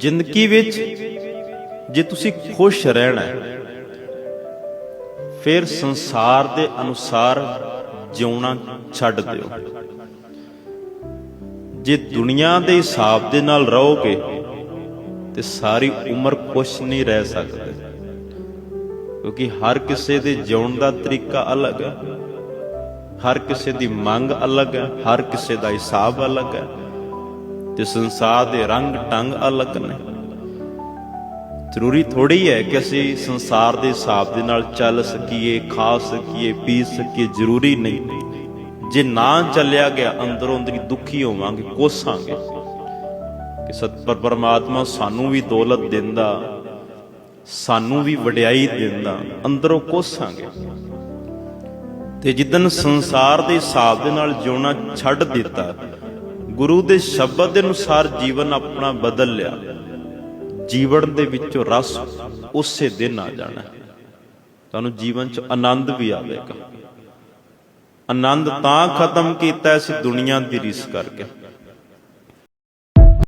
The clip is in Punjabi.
ਜ਼ਿੰਦਗੀ ਵਿੱਚ ਜੇ ਤੁਸੀਂ ਖੁਸ਼ ਰਹਿਣਾ ਹੈ, ਫਿਰ ਸੰਸਾਰ ਦੇ ਅਨੁਸਾਰ ਜਿਉਣਾ ਛੱਡ ਦਿਓ। ਜੇ ਦੁਨੀਆ ਦੇ ਹਿਸਾਬ ਦੇ ਨਾਲ ਰਹੋਗੇ, ਤੇ ਸਾਰੀ ਉਮਰ ਖੁਸ਼ ਨਹੀਂ ਰਹਿ ਸਕਦੇ। ਕਿਉਂਕਿ ਹਰ ਕਿਸੇ ਦੇ ਜਿਉਣ ਦਾ ਤਰੀਕਾ ਅਲੱਗ ਹੈ, ਹਰ ਕਿਸੇ ਦੀ ਮੰਗ ਅਲੱਗ ਹੈ, ਹਰ ਕਿਸੇ ਦਾ ਹਿਸਾਬ ਅਲੱਗ ਹੈ। ਤੇ ਸੰਸਾਰ ਦੇ ਰੰਗ ਟੰਗ ਅਲੱਗ ਨੇ। ਜ਼ਰੂਰੀ ਥੋੜੀ ਹੈ ਕਿ ਅਸੀਂ ਸੰਸਾਰ ਦੇ ਹਿਸਾਬ ਦੇ ਨਾਲ ਚੱਲ ਸਕੀਏ, ਖਾ ਸਕੀਏ, ਪੀ ਸਕੀਏ, ਜ਼ਰੂਰੀ ਨਹੀਂ। ਜੇ ਨਾ ਚੱਲਿਆ ਗਿਆ, ਅੰਦਰੋਂ ਅੰਦਰੀ ਦੁਖੀ ਹੋਵਾਂਗੇ, ਕੋਸਾਂਗੇ। ਕਿ ਸਤਿ ਪਰਮਾਤਮਾ ਸਾਨੂੰ ਵੀ ਦੌਲਤ ਦਿੰਦਾ, ਸਾਨੂੰ ਵੀ ਵਡਿਆਈ ਦਿੰਦਾ, ਅੰਦਰੋਂ ਕੋਸਾਂਗੇ। ਤੇ ਜਿੱਦਨ ਸੰਸਾਰ ਦੇ ਹਿਸਾਬ ਦੇ ਨਾਲ ਜਿਉਣਾ ਛੱਡ ਦਿੱਤਾ ਗੁਰੂ ਦੇ ਸ਼ਬਦ ਦੇ ਅਨੁਸਾਰ ਜੀਵਨ ਆਪਣਾ ਬਦਲ ਲਿਆ। ਜੀਵਨ ਦੇ ਵਿੱਚੋਂ ਰਸ ਉਸੇ ਦਿਨ ਆ ਜਾਣਾ। ਤੁਹਾਨੂੰ ਜੀਵਨ 'ਚ ਆਨੰਦ ਵੀ ਆਵੇਗਾ। ਆਨੰਦ ਤਾਂ ਖਤਮ ਕੀਤਾ ਇਸ ਦੁਨੀਆ ਦੀ ਰਿਸ ਕਰਕੇ।